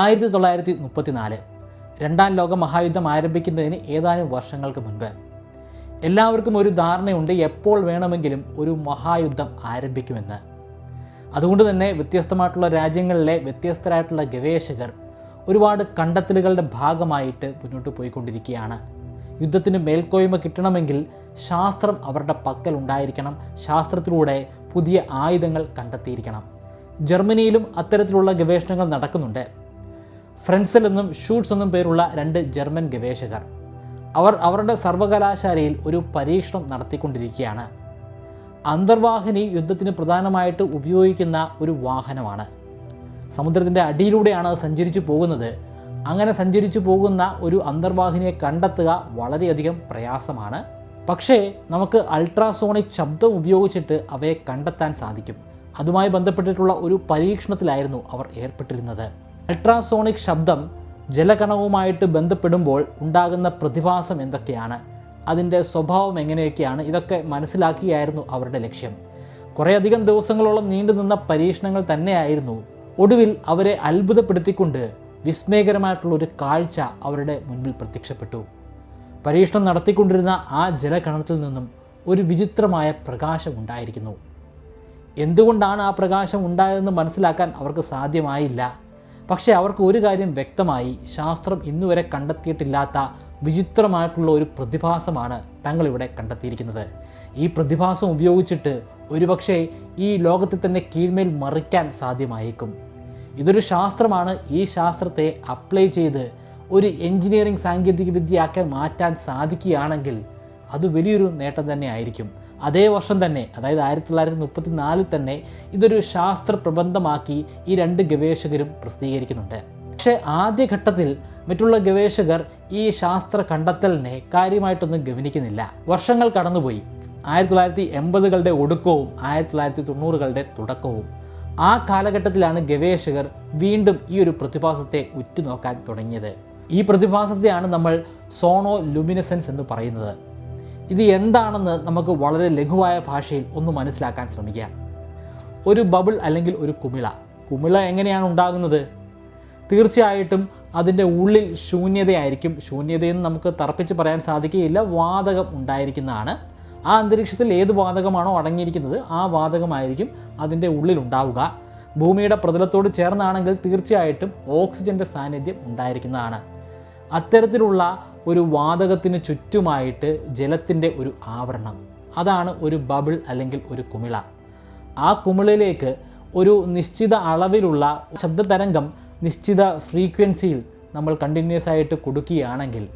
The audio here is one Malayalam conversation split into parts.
ആയിരത്തി തൊള്ളായിരത്തി മുപ്പത്തിനാല് രണ്ടാം ലോക മഹായുദ്ധം ആരംഭിക്കുന്നതിന് ഏതാനും വർഷങ്ങൾക്ക് മുൻപ്. എല്ലാവർക്കും ഒരു ധാരണയുണ്ട് എപ്പോൾ വേണമെങ്കിലും ഒരു മഹായുദ്ധം ആരംഭിക്കുമെന്ന്. അതുകൊണ്ട് തന്നെ വ്യത്യസ്തമായിട്ടുള്ള രാജ്യങ്ങളിലെ വ്യത്യസ്തരായിട്ടുള്ള ഗവേഷകർ ഒരുപാട് കണ്ടെത്തലുകളുടെ ഭാഗമായിട്ട് മുന്നോട്ട് പോയിക്കൊണ്ടിരിക്കുകയാണ്. യുദ്ധത്തിന് മേൽക്കോയ്മ കിട്ടണമെങ്കിൽ ശാസ്ത്രം അവരുടെ പക്കൽ ഉണ്ടായിരിക്കണം. ശാസ്ത്രത്തിലൂടെ പുതിയ ആയുധങ്ങൾ കണ്ടെത്തിയിരിക്കണം. ജർമ്മനിയിലും അത്തരത്തിലുള്ള ഗവേഷണങ്ങൾ നടക്കുന്നുണ്ട്. ഫ്രണ്ട്സിൽ നിന്നും ഷൂട്ട്സ് എന്നും പേരുള്ള രണ്ട് ജർമ്മൻ ഗവേഷകർ. അവർ അവരുടെ സർവകലാശാലയിൽ ഒരു പരീക്ഷണം നടത്തിക്കൊണ്ടിരിക്കുകയാണ്. അന്തർവാഹിനി യുദ്ധത്തിന് പ്രധാനമായിട്ട് ഉപയോഗിക്കുന്ന ഒരു വാഹനമാണ്. സമുദ്രത്തിന്റെ അടിയിലൂടെയാണ് സഞ്ചരിച്ചു പോകുന്നത്. അങ്ങനെ സഞ്ചരിച്ചു പോകുന്ന ഒരു അന്തർവാഹിനിയെ കണ്ടെത്തുക വളരെയധികം പ്രയാസമാണ്. പക്ഷേ നമുക്ക് അൾട്രാസോണിക് ശബ്ദം ഉപയോഗിച്ചിട്ട് അവയെ കണ്ടെത്താൻ സാധിക്കും. അതുമായി ബന്ധപ്പെട്ടിട്ടുള്ള ഒരു പരീക്ഷണത്തിലായിരുന്നു അവർ ഏർപ്പെട്ടിരുന്നത്. അൾട്രാസോണിക് ശബ്ദം ജലകണവുമായിട്ട് ബന്ധപ്പെടുമ്പോൾ ഉണ്ടാകുന്ന പ്രതിഭാസം എന്തൊക്കെയാണ്? അതിന്റെ സ്വഭാവം എങ്ങനെയൊക്കെയാണ്? ഇതൊക്കെ മനസ്സിലാക്കിയായിരുന്നു അവരുടെ ലക്ഷ്യം. കുറേയധികം ദിവസങ്ങളോളം നീണ്ടുനിന്ന പരീക്ഷണങ്ങൾ തന്നെയായിരുന്നു ഒടുവിൽ അവരെ അത്ഭുതപ്പെടുത്തിക്കൊണ്ട് വിസ്മയകരമായിട്ടുള്ള ഒരു കാഴ്ച അവരുടെ മുൻപിൽ പ്രത്യക്ഷപ്പെട്ടു. പരീക്ഷണം നടത്തിക്കൊണ്ടിരുന്ന ആ ജലകണത്തിൽ നിന്നും ഒരു വിചിത്രമായ പ്രകാശം ഉണ്ടായിരിക്കുന്നു. എന്തുകൊണ്ടാണ് ആ പ്രകാശം ഉണ്ടായതെന്ന് മനസ്സിലാക്കാൻ അവർക്ക് സാധ്യമായില്ല? പക്ഷേ അവർക്ക് ഒരു കാര്യം വ്യക്തമായി ശാസ്ത്രം ഇന്നുവരെ കണ്ടെത്തിയിട്ടില്ലാത്ത വിചിത്രമായിട്ടുള്ള ഒരു പ്രതിഭാസമാണ് തങ്ങളിവിടെ കണ്ടെത്തിയിരിക്കുന്നത്. ഈ പ്രതിഭാസം ഉപയോഗിച്ചിട്ട് ഒരുപക്ഷെ ഈ ലോകത്തിൽ തന്നെ കീഴ്മേൽ മറിക്കാൻ സാധ്യമായേക്കും. ഇതൊരു ശാസ്ത്രമാണ്. ഈ ശാസ്ത്രത്തെ അപ്ലൈ ചെയ്ത് ഒരു എഞ്ചിനീയറിംഗ് സാങ്കേതിക വിദ്യയാക്കി മാറ്റാൻ സാധിക്കുകയാണെങ്കിൽ അത് വലിയൊരു നേട്ടം തന്നെ ആയിരിക്കും. അതേ വർഷം തന്നെ അതായത് ആയിരത്തി തൊള്ളായിരത്തി മുപ്പത്തി നാലിൽ തന്നെ ഇതൊരു ശാസ്ത്ര പ്രബന്ധമാക്കി ഈ രണ്ട് ഗവേഷകരും പ്രസിദ്ധീകരിക്കുന്നുണ്ട്. പക്ഷേ ആദ്യഘട്ടത്തിൽ മറ്റുള്ള ഗവേഷകർ ഈ ശാസ്ത്ര കണ്ടെത്തലിനെ കാര്യമായിട്ടൊന്നും ഗവനിക്കുന്നില്ല. വർഷങ്ങൾ കടന്നുപോയി. ആയിരത്തി തൊള്ളായിരത്തി എൺപതുകളുടെ ഒടുക്കവും ആയിരത്തി തൊള്ളായിരത്തി തൊണ്ണൂറുകളുടെ തുടക്കവും. ആ കാലഘട്ടത്തിലാണ് ഗവേഷകർ വീണ്ടും ഈ ഒരു പ്രതിഭാസത്തെ ഉറ്റുനോക്കാൻ തുടങ്ങിയത്. ഈ പ്രതിഭാസത്തെയാണ് നമ്മൾ സോണോ ലുമിനസെൻസ് എന്ന് പറയുന്നത്. ഇത് എന്താണെന്ന് നമുക്ക് വളരെ ലഘുവായ ഭാഷയിൽ ഒന്ന് മനസ്സിലാക്കാൻ ശ്രമിക്കാം ഒരു ബബിൾ അല്ലെങ്കിൽ ഒരു കുമിള. കുമിള എങ്ങനെയാണ് ഉണ്ടാകുന്നത്? തീർച്ചയായിട്ടും അതിന്റെ ഉള്ളിൽ ശൂന്യതയായിരിക്കും. ശൂന്യതയെന്ന് നമുക്ക് തർപ്പിച്ച് പറയാൻ സാധിക്കുകയില്ല. വാതകം ഉണ്ടായിരിക്കുന്നതാണ്. ആ അന്തരീക്ഷത്തിൽ ഏത് വാതകമാണോ അടങ്ങിയിരിക്കുന്നത് ആ വാതകമായിരിക്കും അതിന്റെ ഉള്ളിൽ ഉണ്ടാവുക. ഭൂമിയുടെ പ്രതലത്തോട് ചേർന്നാണെങ്കിൽ തീർച്ചയായിട്ടും ഓക്സിജന്റെ സാന്നിധ്യം ഉണ്ടായിരിക്കുന്നതാണ്. അത്തരത്തിലുള്ള ഒരു വാതകത്തിന് ചുറ്റുമായിട്ട് ജലത്തിന്റെ ഒരു ആവരണം. അതാണ് ഒരു ബബിൾ അല്ലെങ്കിൽ ഒരു കുമിള. ആ കുമിളിലേക്ക് ഒരു നിശ്ചിത അളവിലുള്ള ശബ്ദതരംഗം നിശ്ചിത ഫ്രീക്വൻസിയിൽ നമ്മൾ കണ്ടിന്യൂസ് ആയിട്ട് കൊടുക്കുകയാണെങ്കിൽ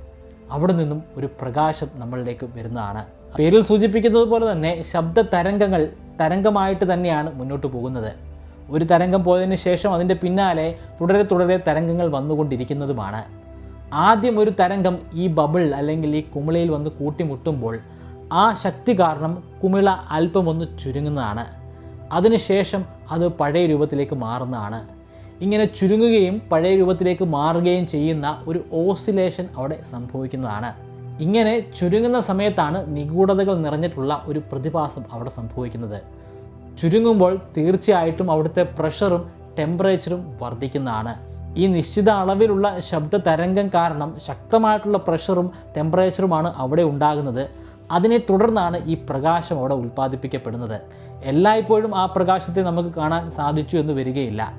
അവിടെ നിന്നും ഒരു പ്രകാശം നമ്മളിലേക്ക് വരുന്നതാണ്. പേരിൽ സൂചിപ്പിക്കുന്നത് പോലെ തന്നെ ശബ്ദ തരംഗങ്ങൾ തരംഗമായിട്ട് തന്നെയാണ് മുന്നോട്ട് പോകുന്നത്. ഒരു തരംഗം പോയതിനു ശേഷം അതിന്റെ പിന്നാലെ തുടരെ തുടരെ തരംഗങ്ങൾ വന്നുകൊണ്ടിരിക്കുന്നതുമാണ്. ആദ്യം ഒരു തരംഗം ഈ ബബിൾ അല്ലെങ്കിൽ ഈ കുമിളയിൽ വന്ന് കൂട്ടിമുട്ടുമ്പോൾ ആ ശക്തി കാരണം കുമിള അല്പമൊന്ന് ചുരുങ്ങുന്നതാണ്. അതിനുശേഷം അത് പഴയ രൂപത്തിലേക്ക് മാറുന്നതാണ്. ഇങ്ങനെ ചുരുങ്ങുകയും പഴയ രൂപത്തിലേക്ക് മാറുകയും ചെയ്യുന്ന ഒരു ഓസിലേഷൻ അവിടെ സംഭവിക്കുന്നതാണ്. ഇങ്ങനെ ചുരുങ്ങുന്ന സമയത്താണ് നിഗൂഢതകൾ നിറഞ്ഞിട്ടുള്ള ഒരു പ്രതിഭാസം അവിടെ സംഭവിക്കുന്നത്. ചുരുങ്ങുമ്പോൾ തീർച്ചയായിട്ടും അവിടുത്തെ പ്രഷറും ടെമ്പറേച്ചറും വർദ്ധിക്കുന്നതാണ്. ഈ നിശ്ചിത അളവിലുള്ള ശബ്ദ തരംഗം കാരണം ശക്തമായിട്ടുള്ള പ്രഷറും ടെമ്പറേച്ചറുമാണ് അവിടെ ഉണ്ടാകുന്നത്. അതിനെ തുടർന്നാണ് ഈ പ്രകാശം അവിടെ ഉൽപ്പാദിപ്പിക്കപ്പെടുന്നത്. എല്ലായ്പ്പോഴും ആ പ്രകാശത്തെ നമുക്ക് കാണാൻ സാധിച്ചു എന്ന് വരികയില്ല.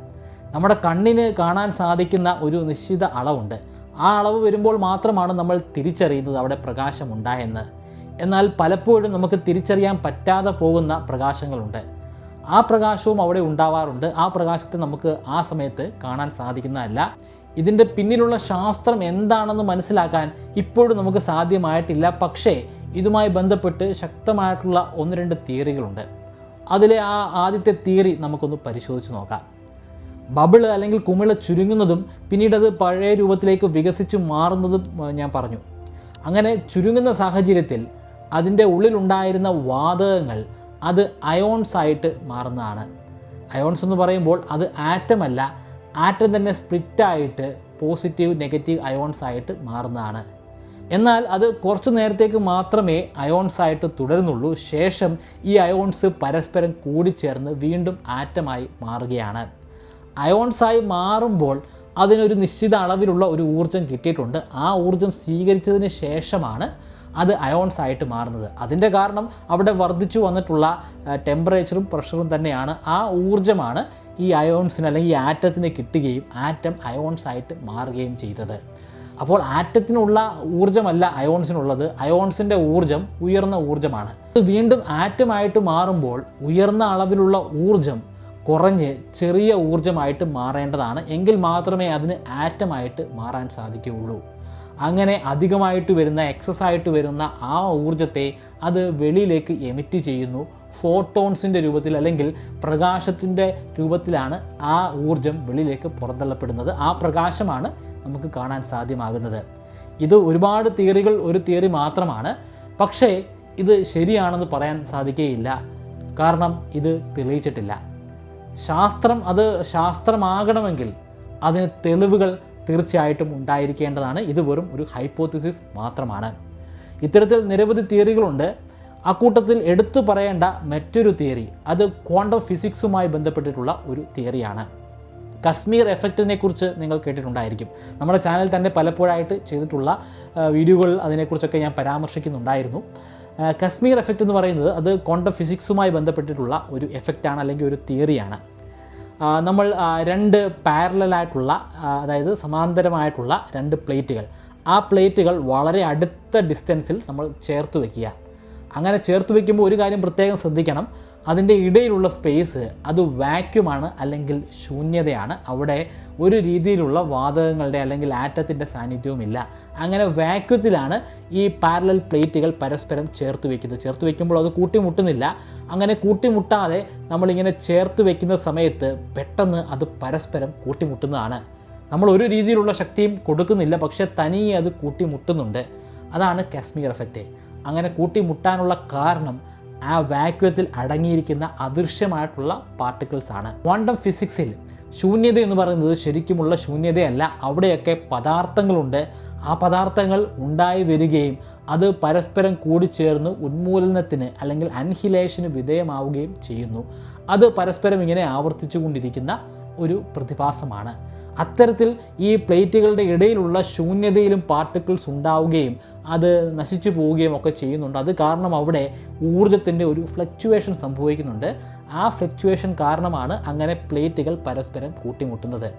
നമ്മുടെ കണ്ണിന് കാണാൻ സാധിക്കുന്ന ഒരു നിശ്ചിത അളവുണ്ട്. ആ അളവ് വരുമ്പോൾ മാത്രമാണ് നമ്മൾ തിരിച്ചറിയുന്നത് അവിടെ പ്രകാശം ഉണ്ടായെന്ന്. എന്നാൽ പലപ്പോഴും നമുക്ക് തിരിച്ചറിയാൻ പറ്റാതെ പോകുന്ന പ്രകാശങ്ങളുണ്ട്. ആ പ്രകാശവും അവിടെ ഉണ്ടാവാറുണ്ട്. ആ പ്രകാശത്തെ നമുക്ക് ആ സമയത്ത് കാണാൻ സാധിക്കുന്നതല്ല. ഇതിന്റെ പിന്നിലുള്ള ശാസ്ത്രം എന്താണെന്ന് മനസ്സിലാക്കാൻ ഇപ്പോഴും നമുക്ക് സാധ്യമായിട്ടില്ല. പക്ഷേ ഇതുമായി ബന്ധപ്പെട്ട് ശക്തമായിട്ടുള്ള ഒന്ന് രണ്ട് തിയറികളുണ്ട്. അതിലെ ആ ആദ്യത്തെ തിയറി നമുക്കൊന്ന് പരിശോധിച്ച് നോക്കാം. ബബിൾ അല്ലെങ്കിൽ കുമിള ചുരുങ്ങുന്നതും പിന്നീട് അത് പഴയ രൂപത്തിലേക്ക് വികസിച്ച് മാറുന്നതും ഞാൻ പറഞ്ഞു. അങ്ങനെ ചുരുങ്ങുന്ന സാഹചര്യത്തിൽ അതിന്റെ ഉള്ളിലുണ്ടായിരുന്ന വാതകങ്ങൾ അത് അയോൺസ് ആയിട്ട് മാറുന്നതാണ്. അയോൺസ് എന്ന് പറയുമ്പോൾ അത് ആറ്റം അല്ല ആറ്റം തന്നെ സ്പ്ലിറ്റായിട്ട് പോസിറ്റീവ് നെഗറ്റീവ് അയോൺസ് ആയിട്ട് മാറുന്നതാണ്. എന്നാൽ അത് കുറച്ച് നേരത്തേക്ക് മാത്രമേ അയോൺസ് ആയിട്ട് തുടരുന്നുള്ളൂ. ശേഷം ഈ അയോൺസ് പരസ്പരം കൂടിച്ചേർന്ന് വീണ്ടും ആറ്റമായി മാറുകയാണ്. അയോൺസായി മാറുമ്പോൾ അതിനൊരു നിശ്ചിത അളവിലുള്ള ഒരു ഊർജം കിട്ടിയിട്ടുണ്ട്. ആ ഊർജം സ്വീകരിച്ചതിന് ശേഷമാണ് അത് അയോൺസ് ആയിട്ട് മാറുന്നത്. അതിന്റെ കാരണം അവിടെ വർദ്ധിച്ചു വന്നിട്ടുള്ള ടെമ്പറേച്ചറും പ്രഷറും തന്നെയാണ് ആ ഊർജമാണ് ഈ അയോൺസിന് അല്ലെങ്കിൽ ആറ്റത്തിന് കിട്ടുകയും ആറ്റം അയോൺസ് ആയിട്ട് മാറുകയും ചെയ്തത്. അപ്പോൾ ആറ്റത്തിനുള്ള ഊർജമല്ല അയോൺസിനുള്ളത്. അയോൺസിന്റെ ഊർജം ഉയർന്ന ഊർജമാണ്. ഇത് വീണ്ടും ആറ്റമായിട്ട് മാറുമ്പോൾ ഉയർന്ന അളവിലുള്ള ഊർജം കുറഞ്ഞ് ചെറിയ ഊർജമായിട്ട് മാറേണ്ടതാണ്. എങ്കിൽ മാത്രമേ അതിന് ആറ്റമായിട്ട് മാറാൻ സാധിക്കുകയുള്ളൂ. അങ്ങനെ അധികമായിട്ട് വരുന്ന എക്സസ് ആയിട്ട് വരുന്ന ആ ഊർജത്തെ അത് വെളിയിലേക്ക് എമിറ്റ് ചെയ്യുന്നു. ഫോട്ടോൺസിന്റെ രൂപത്തിൽ അല്ലെങ്കിൽ പ്രകാശത്തിന്റെ രൂപത്തിലാണ് ആ ഊർജം വെളിയിലേക്ക് പുറന്തള്ളപ്പെടുന്നത്. ആ പ്രകാശമാണ് നമുക്ക് കാണാൻ സാധ്യമാകുന്നത്. ഇത് ഒരുപാട് തിയറികൾ ഒരു തിയറി മാത്രമാണ്. പക്ഷേ ഇത് ശരിയാണെന്ന് പറയാൻ സാധിക്കുകയില്ല കാരണം ഇത് തെളിയിച്ചിട്ടില്ല. ശാസ്ത്രം അത് ശാസ്ത്രമാകണമെങ്കിൽ അതിന് തെളിവുകൾ തീർച്ചയായിട്ടും ഉണ്ടായിരിക്കേണ്ടതാണ്. ഇത് വെറും ഒരു ഹൈപ്പോത്തിസിസ് മാത്രമാണ്. ഇത്തരത്തിൽ നിരവധി തിയറികളുണ്ട്. അക്കൂട്ടത്തിൽ എടുത്തു പറയേണ്ട മറ്റൊരു തിയറി അത് ക്വാണ്ടം ഫിസിക്സുമായി ബന്ധപ്പെട്ടിട്ടുള്ള ഒരു തിയറിയാണ്. കശ്മീർ എഫക്റ്റിനെ കുറിച്ച് നിങ്ങൾ കേട്ടിട്ടുണ്ടായിരിക്കും. നമ്മുടെ ചാനൽ തന്നെ പലപ്പോഴായിട്ട് ചെയ്തിട്ടുള്ള വീഡിയോകൾ അതിനെക്കുറിച്ചൊക്കെ ഞാൻ പരാമർശിക്കുന്നുണ്ടായിരുന്നു. കശ്മീർ എഫക്റ്റ് എന്ന് പറയുന്നത് അത് ക്വാണ്ടം ഫിസിക്സുമായി ബന്ധപ്പെട്ടിട്ടുള്ള ഒരു എഫക്റ്റാണ് അല്ലെങ്കിൽ ഒരു തിയറിയാണ്. നമ്മൾ രണ്ട് പാരലായിട്ടുള്ള അതായത് സമാന്തരമായിട്ടുള്ള രണ്ട് പ്ലേറ്റുകൾ. ആ പ്ലേറ്റുകൾ വളരെ അടുത്ത ഡിസ്റ്റൻസിൽ നമ്മൾ ചേർത്ത് വയ്ക്കുക അങ്ങനെ ചേർത്ത് വയ്ക്കുമ്പോൾ ഒരു കാര്യം പ്രത്യേകം ശ്രദ്ധിക്കണം. അതിന്റെ ഇടയിലുള്ള സ്പേസ് അത് വാക്യൂമാണ് അല്ലെങ്കിൽ ശൂന്യതയാണ്. അവിടെ ഒരു രീതിയിലുള്ള വാതകങ്ങളുടെ അല്ലെങ്കിൽ ആറ്റത്തിന്റെ സാന്നിധ്യവുമില്ല അങ്ങനെ വാക്യൂത്തിലാണ് ഈ പാരലൽ പ്ലേറ്റുകൾ പരസ്പരം ചേർത്ത് വയ്ക്കുന്നത് ചേർത്ത് വയ്ക്കുമ്പോൾ അത് കൂട്ടിമുട്ടുന്നില്ല. അങ്ങനെ കൂട്ടിമുട്ടാതെ നമ്മളിങ്ങനെ ചേർത്ത് വയ്ക്കുന്ന സമയത്ത് പെട്ടെന്ന് അത് പരസ്പരം കൂട്ടിമുട്ടുന്നതാണ്. നമ്മൾ ഒരു രീതിയിലുള്ള ശക്തിയും കൊടുക്കുന്നില്ല. പക്ഷേ തനിയെ അത് കൂട്ടിമുട്ടുന്നുണ്ട്. അതാണ് കാശ്മീർ എഫക്റ്റ് അങ്ങനെ കൂട്ടിമുട്ടാനുള്ള കാരണം ആ വാക്യത്തിൽ അടങ്ങിയിരിക്കുന്ന അദൃശ്യമായിട്ടുള്ള പാർട്ടിക്കിൾസ് ആണ്. ക്വാണ്ടം ഫിസിക്സിൽ ശൂന്യത എന്ന് പറയുന്നത് ശരിക്കുമുള്ള ശൂന്യതയല്ല. അവിടെയൊക്കെ പദാർത്ഥങ്ങളുണ്ട്. ആ പദാർത്ഥങ്ങൾ ഉണ്ടായി വരികയും അത് പരസ്പരം കൂടിച്ചേർന്ന് ഉന്മൂലനത്തിന് അല്ലെങ്കിൽ അൻഹിലേഷന് വിധേയമാവുകയും ചെയ്യുന്നു. അത് പരസ്പരം ഇങ്ങനെ ആവർത്തിച്ചു കൊണ്ടിരിക്കുന്ന ഒരു പ്രതിഭാസമാണ്. അത്തരത്തിൽ ഈ പ്ലേറ്റുകളുടെ ഇടയിലുള്ള ശൂന്യതയിലും പാർട്ടിക്കിൾസ് ഉണ്ടാവുകയും അത് നശിച്ചു പോവുകയും ഒക്കെ ചെയ്യുന്നുണ്ട്. അത് കാരണം അവിടെ ഊർജത്തിന്റെ ഒരു ഫ്ലക്ച്വേഷൻ സംഭവിക്കുന്നുണ്ട്. ആ ഫ്ലക്ച്വേഷൻ കാരണമാണ് അങ്ങനെ പ്ലേറ്റുകൾ പരസ്പരം കൂട്ടിമുട്ടുന്നത്.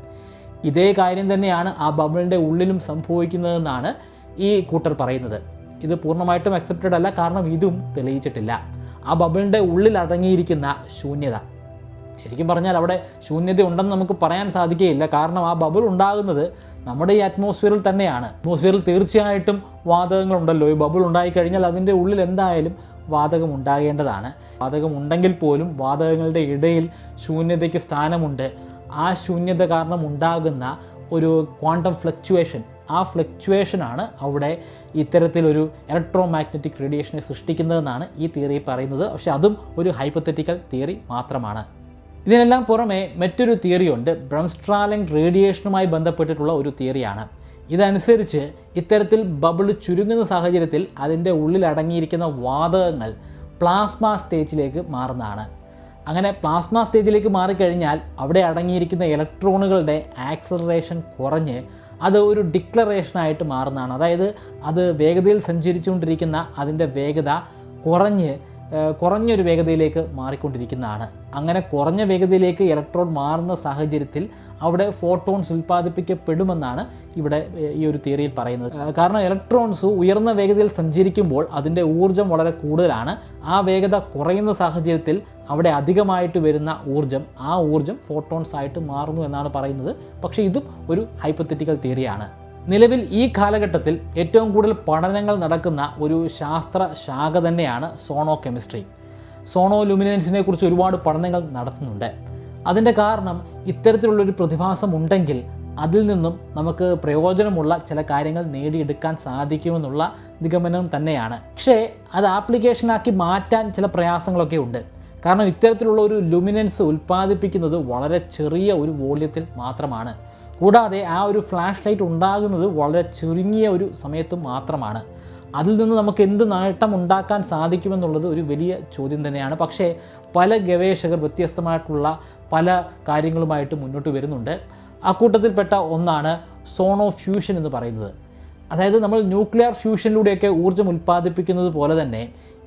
ഇതേ കാര്യം തന്നെയാണ് ആ ബബിളിന്റെ ഉള്ളിലും സംഭവിക്കുന്നതെന്നാണ് ഈ കൂട്ടർ പറയുന്നത്. ഇത് പൂർണമായിട്ടും അക്സെപ്റ്റഡ് അല്ല. കാരണം ഇതും തെളിയിച്ചിട്ടില്ല. ആ ബബിളിന്റെ ഉള്ളിൽ അടങ്ങിയിരിക്കുന്ന ശൂന്യത. ശരിക്കും പറഞ്ഞാൽ അവിടെ ശൂന്യത ഉണ്ടെന്ന് നമുക്ക് പറയാൻ സാധിക്കുകയില്ല. കാരണം ആ ബബിൾ ഉണ്ടാകുന്നത് നമ്മുടെ ഈ അറ്റ്മോസ്ഫിയറിൽ തന്നെയാണ്. അറ്റ്മോസ്ഫിയറിൽ തീർച്ചയായിട്ടും വാതകങ്ങളുണ്ടല്ലോ. ഈ ബബിൾ ഉണ്ടായിക്കഴിഞ്ഞാൽ അതിന്റെ ഉള്ളിൽ എന്തായാലും വാതകം ഉണ്ടാകേണ്ടതാണ്. വാതകം ഉണ്ടെങ്കിൽ പോലും വാതകങ്ങളുടെ ഇടയിൽ ശൂന്യതയ്ക്ക് സ്ഥാനമുണ്ട്. ആ ശൂന്യത കാരണം ഉണ്ടാകുന്ന ഒരു ക്വാണ്ടം ഫ്ലക്ച്വേഷൻ ആ ഫ്ലക്ച്വേഷനാണ് അവിടെ ഇത്തരത്തിലൊരു ഇലക്ട്രോ മാഗ്നറ്റിക് റേഡിയേഷനെ സൃഷ്ടിക്കുന്നതെന്നാണ് ഈ തിയറി പറയുന്നത്. പക്ഷേ അതും ഒരു ഹൈപ്പത്തറ്റിക്കൽ തിയറി മാത്രമാണ്. ഇതിനെല്ലാം പുറമെ മറ്റൊരു തിയറിയുണ്ട്. ബ്രംസ്ട്രാലിംഗ് റേഡിയേഷനുമായി ബന്ധപ്പെട്ടിട്ടുള്ള ഒരു തിയറിയാണ്. ഇതനുസരിച്ച് ഇത്തരത്തിൽ ബബിൾ ചുരുങ്ങുന്ന സാഹചര്യത്തിൽ അതിന്റെ ഉള്ളിൽ അടങ്ങിയിരിക്കുന്ന വാതകങ്ങൾ പ്ലാസ്മ സ്റ്റേജിലേക്ക് മാറുന്നതാണ്. അങ്ങനെ പ്ലാസ്മ സ്റ്റേജിലേക്ക് മാറിക്കഴിഞ്ഞാൽ അവിടെ അടങ്ങിയിരിക്കുന്ന ഇലക്ട്രോണുകളുടെ ആക്സലറേഷൻ കുറഞ്ഞ് അത് ഒരു ഡിക്ലറേഷനായിട്ട് മാറുന്നതാണ്. അതായത് അത് വേഗതയിൽ സഞ്ചരിച്ചുകൊണ്ടിരിക്കുന്ന അതിന്റെ വേഗത കുറഞ്ഞ് കുറഞ്ഞൊരു വേഗതയിലേക്ക് മാറിക്കൊണ്ടിരിക്കുന്നതാണ്. അങ്ങനെ കുറഞ്ഞ വേഗതയിലേക്ക് ഇലക്ട്രോൺ മാറുന്ന സാഹചര്യത്തിൽ അവിടെ ഫോട്ടോൺസ് ഉൽപ്പാദിപ്പിക്കപ്പെടുമെന്നാണ് ഇവിടെ ഈ ഒരു തിയറിയിൽ പറയുന്നത്. കാരണം ഇലക്ട്രോൺസ് ഉയർന്ന വേഗതയിൽ സഞ്ചരിക്കുമ്പോൾ അതിന്റെ ഊർജം വളരെ കൂടുതലാണ്. ആ വേഗത കുറയുന്ന സാഹചര്യത്തിൽ അവിടെ അധികമായിട്ട് വരുന്ന ഊർജം ആ ഊർജം ഫോട്ടോൺസ് ആയിട്ട് മാറുന്നു എന്നാണ് പറയുന്നത്. പക്ഷേ ഇതും ഒരു ഹൈപ്പത്തറ്റിക്കൽ തിയറിയാണ്. നിലവിൽ ഈ കാലഘട്ടത്തിൽ ഏറ്റവും കൂടുതൽ പഠനങ്ങൾ നടക്കുന്ന ഒരു ശാസ്ത്ര ശാഖ തന്നെയാണ് സോണോ കെമിസ്ട്രി. സോണോ ലുമിനൻസിനെ കുറിച്ച് ഒരുപാട് പഠനങ്ങൾ നടത്തുന്നുണ്ട്. അതിന്റെ കാരണം ഇത്തരത്തിലുള്ളൊരു പ്രതിഭാസം ഉണ്ടെങ്കിൽ അതിൽ നിന്നും നമുക്ക് പ്രയോജനമുള്ള ചില കാര്യങ്ങൾ നേടിയെടുക്കാൻ സാധിക്കുമെന്നുള്ള നിഗമനം തന്നെയാണ്. പക്ഷേ അത് ആപ്ലിക്കേഷനാക്കി മാറ്റാൻ ചില പ്രയാസങ്ങളൊക്കെ ഉണ്ട്. കാരണം ഇത്തരത്തിലുള്ള ഒരു ലുമിനൻസ് ഉൽപ്പാദിപ്പിക്കുന്നത് വളരെ ചെറിയ ഒരു വോള്യത്തിൽ മാത്രമാണ്. കൂടാതെ ആ ഒരു ഫ്ലാഷ് ലൈറ്റ് ഉണ്ടാകുന്നത് വളരെ ചുരുങ്ങിയ ഒരു സമയത്ത് മാത്രമാണ്. അതിൽ നിന്ന് നമുക്ക് എന്ത് നേട്ടം ഉണ്ടാക്കാൻ സാധിക്കുമെന്നുള്ളത് ഒരു വലിയ ചോദ്യം തന്നെയാണ്. പക്ഷേ പല ഗവേഷകർ വ്യത്യസ്തമായിട്ടുള്ള പല കാര്യങ്ങളുമായിട്ട് മുന്നോട്ട് വരുന്നുണ്ട്. അക്കൂട്ടത്തിൽപ്പെട്ട ഒന്നാണ് സോണോ ഫ്യൂഷൻ എന്ന് പറയുന്നത്. അതായത് നമ്മൾ ന്യൂക്ലിയർ ഫ്യൂഷനിലൂടെയൊക്കെ ഊർജം ഉൽപ്പാദിപ്പിക്കുന്നത് പോലെ തന്നെ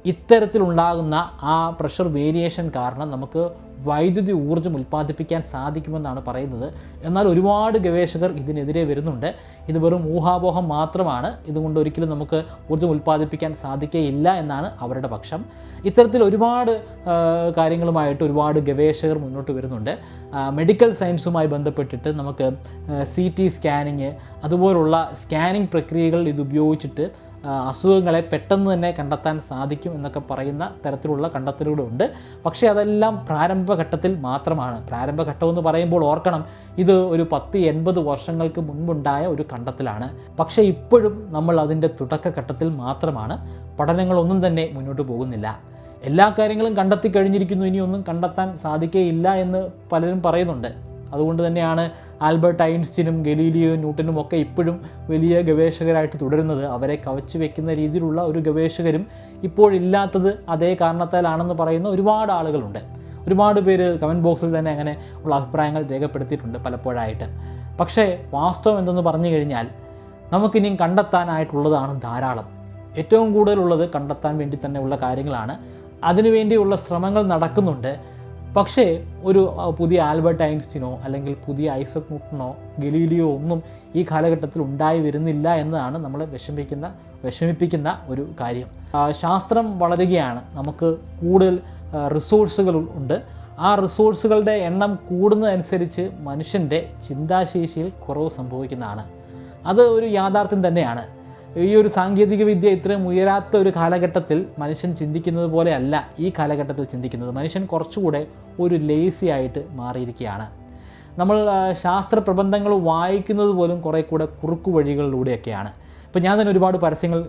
ഇത്തരത്തിലുണ്ടാകുന്ന ആ പ്രഷർ വേരിയേഷൻ കാരണം നമുക്ക് വൈദ്യുതി ഊർജം ഉൽപ്പാദിപ്പിക്കാൻ സാധിക്കുമെന്നാണ് പറയുന്നത്. എന്നാൽ ഒരുപാട് ഗവേഷകർ ഇതിനെതിരെ വരുന്നുണ്ട്. ഇത് വെറും ഊഹാപോഹം മാത്രമാണ്. ഇതുകൊണ്ട് ഒരിക്കലും നമുക്ക് ഊർജം ഉൽപ്പാദിപ്പിക്കാൻ സാധിക്കുകയില്ല എന്നാണ് അവരുടെ പക്ഷം. ഇത്തരത്തിൽ ഒരുപാട് കാര്യങ്ങളുമായിട്ട് ഒരുപാട് ഗവേഷകർ മുന്നോട്ട് വരുന്നുണ്ട്. മെഡിക്കൽ സയൻസുമായി ബന്ധപ്പെട്ടിട്ട് നമുക്ക് സി ടി സ്കാനിങ് അതുപോലുള്ള സ്കാനിങ് പ്രക്രിയകൾ ഇത് ഉപയോഗിച്ചിട്ട് അസുഖങ്ങളെ പെട്ടെന്ന് തന്നെ കണ്ടെത്താൻ സാധിക്കും എന്നൊക്കെ പറയുന്ന തരത്തിലുള്ള കണ്ടെത്തലുകളുണ്ട്. പക്ഷേ അതെല്ലാം പ്രാരംഭഘട്ടത്തിൽ മാത്രമാണ്. പ്രാരംഭഘട്ടം എന്ന് പറയുമ്പോൾ ഓർക്കണം ഇത് ഒരു പത്ത് എൺപത് വർഷങ്ങൾക്ക് മുൻപുണ്ടായ ഒരു കണ്ടെത്തലാണ്. പക്ഷേ ഇപ്പോഴും നമ്മൾ അതിന്റെ തുടക്കഘട്ടത്തിൽ മാത്രമാണ്. പഠനങ്ങളൊന്നും തന്നെ മുന്നോട്ട് പോകുന്നില്ല. എല്ലാ കാര്യങ്ങളും കണ്ടെത്തി കഴിഞ്ഞിരിക്കുന്നു. ഇനിയൊന്നും കണ്ടെത്താൻ സാധിക്കുകയില്ല എന്ന് പലരും പറയുന്നുണ്ട്. അതുകൊണ്ട് തന്നെയാണ് ആൽബർട്ട് ഐൻസ്റ്റീനും ഗലീലിയോ ന്യൂട്ടനും ഒക്കെ ഇപ്പോഴും വലിയ ഗവേഷകരായിട്ട് തുടരുന്നത്. അവരെ കവച്ചു വെക്കുന്ന രീതിയിലുള്ള ഒരു ഗവേഷകരും ഇപ്പോഴില്ലാത്തത് അതേ കാരണത്താലാണെന്ന് പറയുന്ന ഒരുപാട് ആളുകളുണ്ട്. ഒരുപാട് പേര് കമന്റ് ബോക്സിൽ തന്നെ അങ്ങനെ ഉള്ള അഭിപ്രായങ്ങൾ രേഖപ്പെടുത്തിയിട്ടുണ്ട് പലപ്പോഴായിട്ട്. പക്ഷേ വാസ്തവം എന്തെന്ന് പറഞ്ഞു കഴിഞ്ഞാൽ നമുക്കിനി കണ്ടെത്താനായിട്ടുള്ളതാണ് ധാരാളം. ഏറ്റവും കൂടുതലുള്ളത് കണ്ടെത്താൻ വേണ്ടി തന്നെ ഉള്ള കാര്യങ്ങളാണ്. അതിനുവേണ്ടിയുള്ള ശ്രമങ്ങൾ നടക്കുന്നുണ്ട്. പക്ഷേ ഒരു പുതിയ ആൽബർട്ട് ഐൻസ്റ്റീനോ അല്ലെങ്കിൽ പുതിയ ഐസക് ന്യൂട്ടനോ ഗലീലിയോ ഒന്നും ഈ കാലഘട്ടത്തിൽ ഉണ്ടായി വരുന്നില്ല എന്നതാണ് നമ്മൾ വിഷമിക്കുന്ന വിഷമിപ്പിക്കുന്ന ഒരു കാര്യം. ശാസ്ത്രം വളരുകയാണ്. നമുക്ക് കൂടുതൽ റിസോഴ്സുകൾ ഉണ്ട്. ആ റിസോഴ്സുകളുടെ എണ്ണം കൂടുന്നതനുസരിച്ച് മനുഷ്യന്റെ ചിന്താശേഷിയിൽ കുറവ് സംഭവിക്കുന്നതാണ്. അത് ഒരു യാഥാർത്ഥ്യം തന്നെയാണ്. ഈ ഒരു സാങ്കേതിക വിദ്യ ഇത്രയും ഉയരാത്ത ഒരു കാലഘട്ടത്തിൽ മനുഷ്യൻ ചിന്തിക്കുന്നത് പോലെയല്ല ഈ കാലഘട്ടത്തിൽ ചിന്തിക്കുന്നത്. മനുഷ്യൻ കുറച്ചുകൂടെ ഒരു ലേസി ആയിട്ട് മാറിയിരിക്കുകയാണ്. നമ്മൾ ശാസ്ത്ര പ്രബന്ധങ്ങൾ വായിക്കുന്നത് പോലും കുറേ കൂടെ കുറുക്കു വഴികളിലൂടെയൊക്കെയാണ്. ഇപ്പോൾ ഞാൻ തന്നെ ഒരുപാട് പരസ്യങ്ങൾ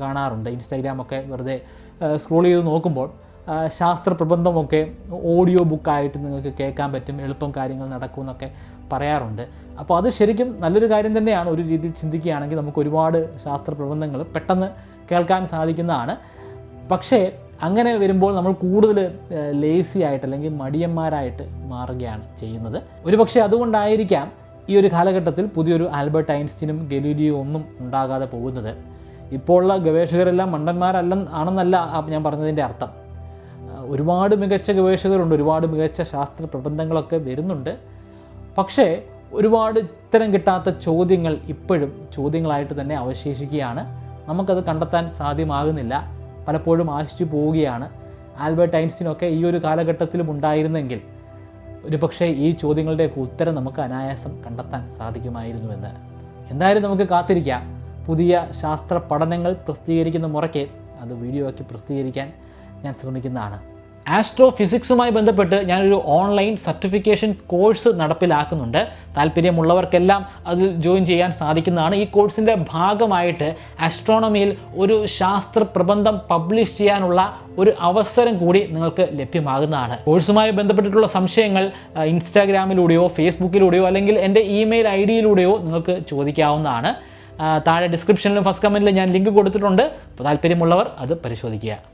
കാണാറുണ്ട്. ഇൻസ്റ്റാഗ്രാമൊക്കെ വെറുതെ സ്ക്രോൾ ചെയ്ത് നോക്കുമ്പോൾ ശാസ്ത്ര പ്രബന്ധമൊക്കെ ഓഡിയോ ബുക്കായിട്ട് നിങ്ങൾക്ക് കേൾക്കാൻ പറ്റും എളുപ്പം കാര്യങ്ങൾ നടക്കും എന്നൊക്കെ പറയാറുണ്ട്. അപ്പോൾ അത് ശരിക്കും നല്ലൊരു കാര്യം തന്നെയാണ്. ഒരു രീതിയിൽ ചിന്തിക്കുകയാണെങ്കിൽ നമുക്ക് ഒരുപാട് ശാസ്ത്ര പ്രബന്ധങ്ങൾ പെട്ടെന്ന് കേൾക്കാൻ സാധിക്കുന്നതാണ്. പക്ഷേ അങ്ങനെ വരുമ്പോൾ നമ്മൾ കൂടുതൽ ലേസി ആയിട്ട് അല്ലെങ്കിൽ മടിയന്മാരായിട്ട് മാറുകയാണ് ചെയ്യുന്നത്. ഒരുപക്ഷെ അതുകൊണ്ടായിരിക്കാം ഈ ഒരു കാലഘട്ടത്തിൽ പുതിയൊരു ആൽബർട്ട് ഐൻസ്റ്റീനും ഗലീലിയോ ഒന്നും ഉണ്ടാകാതെ പോകുന്നത്. ഇപ്പോൾ ഉള്ള ഗവേഷകരെല്ലാം മണ്ടന്മാരല്ല ആണെന്നല്ല ഞാൻ പറഞ്ഞതിന്റെ അർത്ഥം. ഒരുപാട് മികച്ച ഗവേഷകരുണ്ട് ഒരുപാട് മികച്ച ശാസ്ത്ര പ്രബന്ധങ്ങളൊക്കെ വരുന്നുണ്ട്. പക്ഷേ ഒരുപാട് ഉത്തരം കിട്ടാത്ത ചോദ്യങ്ങൾ ഇപ്പോഴും ചോദ്യങ്ങളായിട്ട് തന്നെ അവശേഷിക്കുകയാണ്. നമുക്കത് കണ്ടെത്താൻ സാധ്യമാകുന്നില്ല. പലപ്പോഴും ആശിച്ചു പോവുകയാണ്. ആൽബർട്ട് ഐൻസ്റ്റീനൊക്കെ ഈ ഒരു കാലഘട്ടത്തിലും ഉണ്ടായിരുന്നെങ്കിൽ ഒരുപക്ഷെ ഈ ചോദ്യങ്ങളുടെയൊക്കെ ഉത്തരം നമുക്ക് അനായാസം കണ്ടെത്താൻ സാധിക്കുമായിരുന്നുവെന്ന്. എന്തായാലും നമുക്ക് കാത്തിരിക്കാം. പുതിയ ശാസ്ത്ര പഠനങ്ങൾ പ്രസിദ്ധീകരിക്കുന്ന മുറയ്ക്ക് അത് വീഡിയോ ആക്കി പ്രസിദ്ധീകരിക്കാൻ ഞാൻ ശ്രമിക്കുന്നതാണ്. ആസ്ട്രോ ഫിസിക്സുമായി ബന്ധപ്പെട്ട് ഞാനൊരു ഓൺലൈൻ സർട്ടിഫിക്കേഷൻ കോഴ്സ് നടപ്പിലാക്കുന്നുണ്ട്. താല്പര്യമുള്ളവർക്കെല്ലാം അതിൽ ജോയിൻ ചെയ്യാൻ സാധിക്കുന്നതാണ്. ഈ കോഴ്സിന്റെ ഭാഗമായിട്ട് ആസ്ട്രോണമിയിൽ ഒരു ശാസ്ത്ര പ്രബന്ധം പബ്ലിഷ് ചെയ്യാനുള്ള ഒരു അവസരം കൂടി നിങ്ങൾക്ക് ലഭ്യമാകുന്നതാണ്. കോഴ്സുമായി ബന്ധപ്പെട്ടിട്ടുള്ള സംശയങ്ങൾ ഇൻസ്റ്റാഗ്രാമിലൂടെയോ ഫേസ്ബുക്കിലൂടെയോ അല്ലെങ്കിൽ എന്റെ ഇമെയിൽ ഐ ഡിയിലൂടെയോ നിങ്ങൾക്ക് ചോദിക്കാവുന്നതാണ്. താഴെ ഡിസ്ക്രിപ്ഷനിലും ഫസ്റ്റ് കമന്റിലും ഞാൻ ലിങ്ക് കൊടുത്തിട്ടുണ്ട്. അപ്പോൾ താല്പര്യമുള്ളവർ അത് പരിശോധിക്കുക.